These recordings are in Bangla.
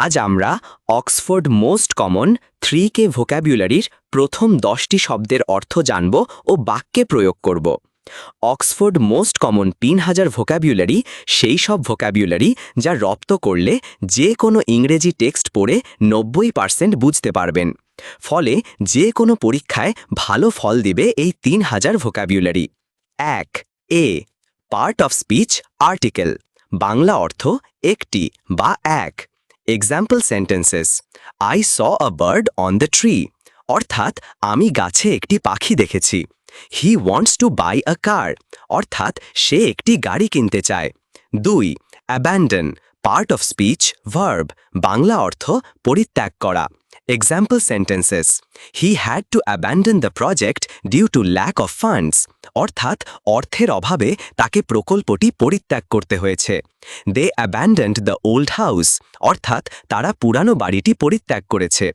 আজ আমরা Oxford most common three K ভোক্যাবুলারির প্রথম দশটি শব্দের অর্থ জানব ও বাক্যে প্রয়োগ করব। অক্সফোর্ড মোস্ট কমন তিন হাজার ভোক্যাবুলারি সেই সব ভোক্যাবুলারি যা রপ্ত করলে যে কোনো ইংরেজি টেক্সট পড়ে নব্বই পার্সেন্ট বুঝতে পারবেন। ফলে যে কোনো পরীক্ষায় ভালো ফল দিবে এই তিন হাজার ভোক্যাবুলারি। এক, a, part of speech article, Bangla অর্থ একটি বা এক। Example sentences I saw a bird on the tree অর্থাৎ, আমি গাছে একটি পাখি দেখেছি। He wants to buy a car অর্থাৎ, সে একটি গাড়ি কিনতে চায়। দুই abandon part of speech verb Bangla অর্থ পরিত্যাগ করা। Example sentences he had to abandon the project due to lack of funds অর্থাৎ, অর্থের অভাবে তাকে প্রকল্পটি পরিত্যাগ করতে হয়েছে। They abandoned the old house অর্থাৎ, তারা পুরানো বাড়িটি পরিত্যাগ করেছে।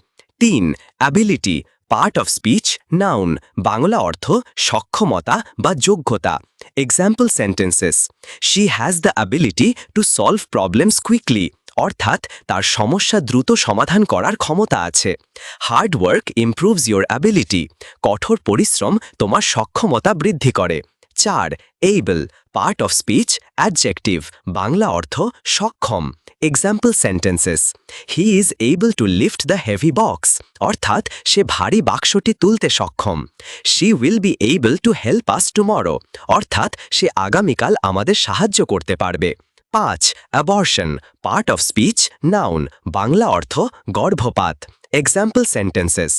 তিন ability part of speech noun Bangla অর্থ সক্ষমতা বা যোগ্যতা। Example sentences she has the ability to solve problems quickly অর্থাৎ তার সমস্যা দ্রুত সমাধান করার ক্ষমতা আছে। Hard work improves your ability কঠোর পরিশ্রম তোমার সক্ষমতা বৃদ্ধি করে। চার able part of speech adjective Bangla অর্থ, সক্ষম। Example sentences he is able to lift the heavy box অর্থাৎ সে ভারী বাক্সটি তুলতে সক্ষম। She will be able to help us tomorrow অর্থাৎ সে আগামীকাল আমাদের সাহায্য করতে পারবে। পাঁচ abortion part of speech noun Bangla অর্থ, গর্ভপাত example sentences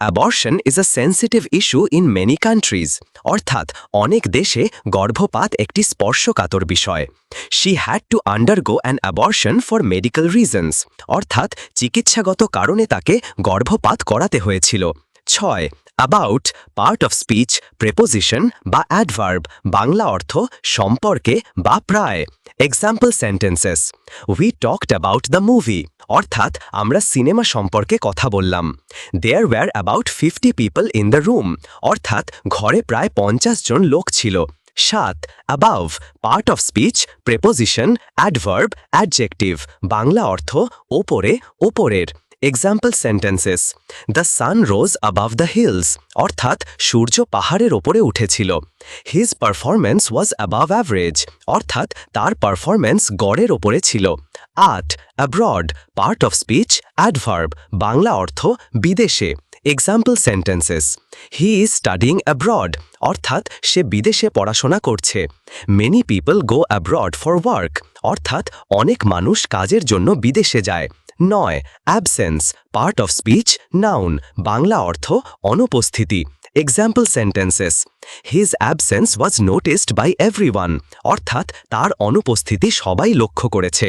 abortion is a sensitive issue in many countries অর্থাৎ, অনেক দেশে গর্ভপাত একটি স্পর্শকাতর বিষয়। She had to undergo an abortion for medical reasons অর্থাৎ, চিকিৎসাগত কারণে তাকে গর্ভপাত করাতে হয়েছিল। ছয় about part of speech preposition বা অ্যাডভার্ব বাংলা অর্থ, সম্পর্কে বা প্রায়। Example sentences we talked about the movie অর্থাৎ, আমরা সিনেমা সম্পর্কে কথা বললাম। There were about fifty people in the room অর্থাৎ, ঘরে প্রায় পঞ্চাশ জন লোক ছিল। সাত above part of speech preposition adverb adjective Bangla অর্থ, ওপরে, ওপরের। Example sentences the sun rose above the hills অর্থাৎ সূর্য পাহাড়ের ওপরে উঠেছিল। His performance was above average অর্থাৎ তার পারফরম্যান্স গড়ের ওপরে ছিল। আট abroad part of speech adverb Bangla অর্থ, বিদেশে। Example sentences he is studying abroad অর্থাৎ সে বিদেশে পড়াশোনা করছে। Many people go abroad for work অর্থাৎ অনেক মানুষ কাজের জন্য বিদেশে যায়। নয় absence part of speech noun Bangla অর্থ, অনুপস্থিতি example sentences his absence was noticed by everyone অর্থাৎ তার অনুপস্থিতি সবাই লক্ষ্য করেছে।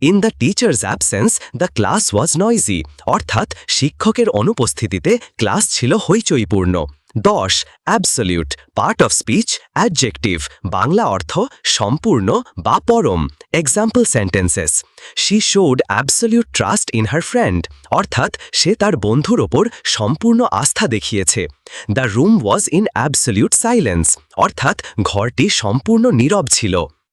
In the teacher's absence the class was noisy অর্থাৎ শিক্ষকের অনুপস্থিতিতে ক্লাস ছিল হইচইপূর্ণ। দশ absolute part of speech adjective Bangla অর্থ, সম্পূর্ণ বা পরম example sentences she showed absolute trust in her friend অর্থাৎ সে তার বন্ধুর ওপর সম্পূর্ণ আস্থা দেখিয়েছে। The room was in absolute silence অর্থাৎ ঘরটি সম্পূর্ণ নীরব ছিল।